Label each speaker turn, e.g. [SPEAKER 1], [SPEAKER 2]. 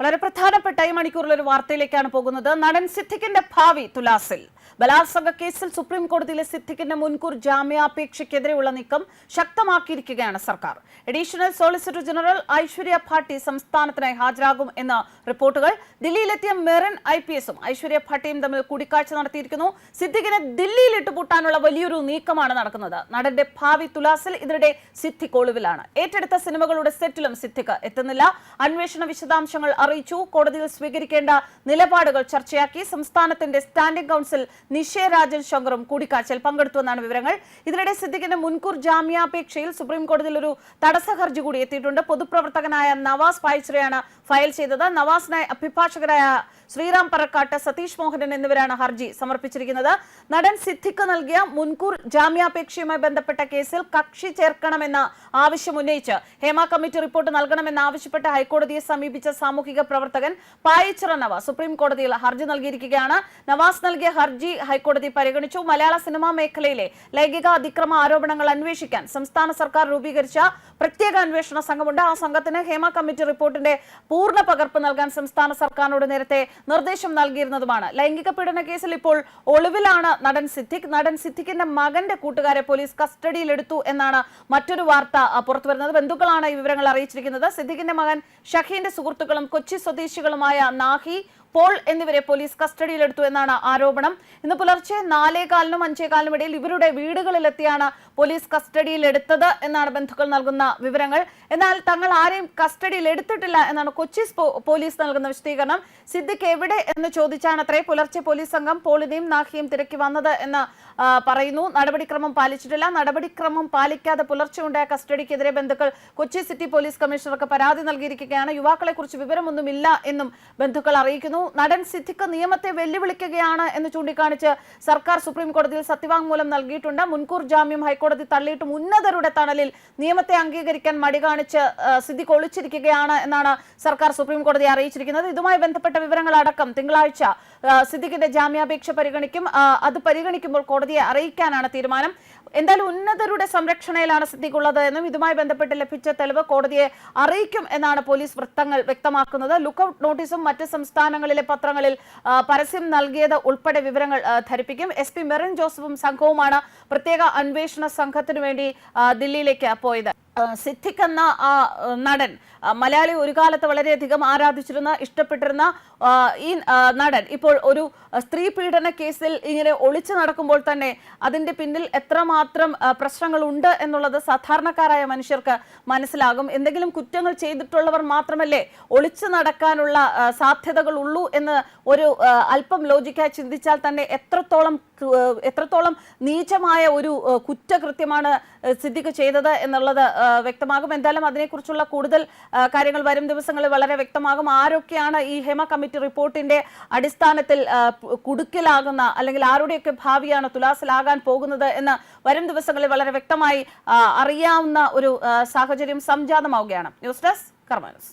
[SPEAKER 1] വളരെ പ്രധാനപ്പെട്ട ഈ മണിക്കൂറിൽ ഒരു വാർത്തയിലേക്കാണ് പോകുന്നത്. നടൻ സിദ്ദിഖിന്റെ ഭാവി തുലാസിൽ. ബലാത്സംഗ കേസിൽ സുപ്രീം കോടതിയിലെ സിദ്ദിഖിന്റെ മുൻകൂർ ജാമ്യാപേക്ഷയ്ക്കെതിരെയുള്ള നീക്കം ശക്തമാക്കിയിരിക്കുകയാണ് സർക്കാർ. Additional solicitor general Aishwarya Bhati സംസ്ഥാനത്തിനായി ഹാജരാകും എന്ന റിപ്പോർട്ടുകൾ ദില്ലിയിലെത്തിയ മെറിൻ ഐ പി എസും ഐശ്വര്യ ഭാട്ടിയും തമ്മിൽ കൂടിക്കാഴ്ച നടത്തിയിരിക്കുന്നു. സിദ്ദിഖിനെ ദില്ലിയിൽ ഇട്ടുപൂട്ടാനുള്ള വലിയൊരു നീക്കമാണ് നടക്കുന്നത്. നടന്റെ ഭാവി തുലാസിൽ ഇതിനിടെ സിദ്ദിഖ് ഒളിവിലാണ്. ഏറ്റെടുത്ത സിനിമകളുടെ സെറ്റിലും സിദ്ദിഖ് എത്തുന്നില്ല. അന്വേഷണ വിശദാംശങ്ങൾ അറിയിച്ചു. കോടതിയിൽ സ്വീകരിക്കേണ്ട നിലപാടുകൾ ചർച്ചയാക്കി. സംസ്ഥാനത്തിന്റെ സ്റ്റാൻഡിംഗ് കൗൺസിൽ നിഷേ രാജൻ ശങ്കറും കൂടിക്കാഴ്ചയിൽ പങ്കെടുത്തുവെന്നാണ് വിവരങ്ങൾ. ഇതിനിടെ സിദ്ദിഖിന്റെ മുൻകൂർ ജാമ്യാപേക്ഷയിൽ സുപ്രീം കോടതിയിൽ ഒരു തടസ്സ ഹർജി കൂടി എത്തിയിട്ടുണ്ട്. പൊതുപ്രവർത്തകനായ നവാസ് പായിച്ചറയാണ് ഫയൽ ചെയ്തത്. നവാസിനായി അഭിഭാഷകരായ ശ്രീറാം പറക്കാട്ട് സതീഷ് മോഹനൻ എന്നിവരാണ് ഹർജി സമർപ്പിച്ചിരിക്കുന്നത്. നടൻ സിദ്ധിക്ക് നൽകിയ മുൻകൂർ ജാമ്യാപേക്ഷയുമായി ബന്ധപ്പെട്ട കേസിൽ കക്ഷി ചേർക്കണമെന്ന ആവശ്യം ഉന്നയിച്ച് ഹേമ കമ്മിറ്റി റിപ്പോർട്ട് നൽകണമെന്ന് ആവശ്യപ്പെട്ട് ഹൈക്കോടതിയെ സമീപിച്ച സാമൂഹിക പ്രവർത്തകൻ പായിച്ചിറ നവാസ് സുപ്രീം കോടതിയിൽ ഹർജി നൽകിയിരിക്കുകയാണ്. നവാസ് നൽകിയ ഹർജി ഹൈക്കോടതി പരിഗണിച്ചു. മലയാള സിനിമാ മേഖലയിലെ ലൈംഗിക അതിക്രമ ആരോപണങ്ങൾ അന്വേഷിക്കാൻ സംസ്ഥാന സർക്കാർ രൂപീകരിച്ച പ്രത്യേക അന്വേഷണ സംഘമുണ്ട്. ആ സംഘത്തിന് ഹേമ കമ്മിറ്റി റിപ്പോർട്ടിന്റെ പൂർണ പകർപ്പ് നൽകാൻ സംസ്ഥാന സർക്കാരിനോട് നേരത്തെ നിർദ്ദേശം നൽകിയിരുന്നതുമാണ്. ലൈംഗിക പീഡന കേസിൽ ഇപ്പോൾ ഒളിവിലാണ് നടൻ സിദ്ദിഖ്. നടൻ സിദ്ദിഖിന്റെ മകന്റെ കൂട്ടുകാരെ പോലീസ് കസ്റ്റഡിയിലെടുത്തു എന്നാണ് മറ്റൊരു വാർത്ത പുറത്തുവരുന്നത്. ബന്ധുക്കളാണ് ഈ വിവരങ്ങൾ അറിയിച്ചിരിക്കുന്നത്. സിദ്ദിഖിന്റെ മകൻ ഷഹീന്റെ സുഹൃത്തുക്കളും കൊച്ചി സ്വദേശികളുമായ നാഹി പോൾ എന്നിവരെ പോലീസ് കസ്റ്റഡിയിലെടുത്തു എന്നാണ് ആരോപണം. ഇന്ന് പുലർച്ചെ നാലേകാലിനും അഞ്ചേകാലിനും ഇടയിൽ ഇവരുടെ വീടുകളിലെത്തിയാണ് പോലീസ് കസ്റ്റഡിയിലെടുത്തത് എന്നാണ് ബന്ധുക്കൾ നൽകുന്ന വിവരങ്ങൾ. എന്നാൽ തങ്ങൾ ആരെയും കസ്റ്റഡിയിൽ എടുത്തിട്ടില്ല എന്നാണ് കൊച്ചി പോലീസ് നൽകുന്ന വിശദീകരണം. സിദ്ദിഖ് എവിടെ എന്ന് ചോദിച്ചാണത്രേ പുലർച്ചെ പോലീസ് സംഘം പോളിനെയും നാഹിയും തിരക്കി വന്നത് എന്ന് പറയുന്നു. നടപടിക്രമം പാലിച്ചിട്ടില്ല. നടപടിക്രമം പാലിക്കാതെ പുലർച്ചെ ഉണ്ടായ കസ്റ്റഡിക്കെതിരെ ബന്ധുക്കൾ കൊച്ചി സിറ്റി പോലീസ് കമ്മീഷണർക്ക് പരാതി നൽകിയിരിക്കുകയാണ്. യുവാക്കളെ കുറിച്ച് വിവരമൊന്നുമില്ല എന്നും ബന്ധുക്കൾ അറിയിക്കുന്നു. നടൻ സിദ്ദിഖ് നിയമത്തെ വെല്ലുവിളിക്കുകയാണ് എന്ന് ചൂണ്ടിക്കാണിച്ച് സർക്കാർ സുപ്രീം കോടതിയിൽ സത്യവാങ്മൂലം നൽകിയിട്ടുണ്ട്. മുൻകൂർ ജാമ്യം ഹൈക്കോടതി തള്ളിയിട്ടും ഉന്നതരുടെ തണലിൽ നിയമത്തെ അംഗീകരിക്കാൻ മടി കാണിച്ച് സിദ്ദിഖ് ഒളിച്ചിരിക്കുകയാണ് എന്നാണ് സർക്കാർ സുപ്രീം കോടതിയെ അറിയിച്ചിരിക്കുന്നത്. ഇതുമായി ബന്ധപ്പെട്ട വിവരങ്ങൾ അടക്കം തിങ്കളാഴ്ച സിദ്ദിഖിന്റെ ജാമ്യാപേക്ഷ പരിഗണിക്കും അത് പരിഗണിക്കുമ്പോൾ കോടതിയെ അറിയിക്കാനാണ് തീരുമാനം. എന്തായാലും ഉന്നതരുടെ സംരക്ഷണയിലാണ് സിദ്ദിഖ് ഉള്ളത് എന്നും ഇതുമായി ബന്ധപ്പെട്ട് ലഭിച്ച തെളിവ് കോടതിയെ അറിയിക്കും എന്നാണ് പോലീസ് വൃത്തങ്ങൾ വ്യക്തമാക്കുന്നത്. ലുക്കൌട്ട് നോട്ടീസും മറ്റ് സംസ്ഥാനങ്ങളിലെ പത്രങ്ങളിൽ പരസ്യം നൽകിയത് ഉൾപ്പെടെ വിവരങ്ങൾ ധരിപ്പിക്കും. എസ് പി മെറിൻ ജോസഫും സംഘവുമാണ് പ്രത്യേക അന്വേഷണ സംഘത്തിനു വേണ്ടി ദില്ലിയിലേക്ക് പോയത്. ആ, സിദ്ദിഖ് എന്ന നടൻ മലയാളി ഒരു കാലത്ത് വളരെയധികം ആരാധിച്ചിരുന്ന ഇഷ്ടപ്പെട്ടിരുന്ന ഈ നടൻ ഇപ്പോൾ ഒരു സ്ത്രീ പീഡന കേസിൽ ഇങ്ങനെ ഒളിച്ചു നടക്കുമ്പോൾ തന്നെ അതിന്റെ പിന്നിൽ എത്രമാത്രം പ്രശ്നങ്ങളുണ്ട് എന്നുള്ളത് സാധാരണക്കാരായ മനുഷ്യർക്ക് മനസ്സിലാകും. എന്തെങ്കിലും കുറ്റങ്ങൾ ചെയ്തിട്ടുള്ളവർ മാത്രമല്ലേ ഒളിച്ചു നടക്കാനുള്ള സാധ്യതകൾ ഉള്ളൂ എന്ന് ഒരു അല്പം ലോജിക്കായി ചിന്തിച്ചാൽ തന്നെ എത്രത്തോളം എത്രത്തോളം നീചമായ ഒരു കുറ്റകൃത്യമാണ് സിദ്ദിഖ് ചെയ്തത് എന്നുള്ളത് വ്യക്തമാകും. എന്തായാലും അതിനെക്കുറിച്ചുള്ള കൂടുതൽ കാര്യങ്ങൾ വരും ദിവസങ്ങളിൽ വളരെ വ്യക്തമാകും. ആരൊക്കെയാണ് ഈ ഹേമ കമ്മിറ്റി റിപ്പോർട്ടിന്റെ അടിസ്ഥാനത്തിൽ കുടുക്കിലാകുന്ന അല്ലെങ്കിൽ ആരുടെയൊക്കെ ഭാവിയാണ് തുലാസിലാകാൻ പോകുന്നത് എന്ന് വരും ദിവസങ്ങളിൽ വളരെ വ്യക്തമായി അറിയാവുന്ന ഒരു സാഹചര്യം സംജാതമാവുകയാണ്. News desk കർമാനസ്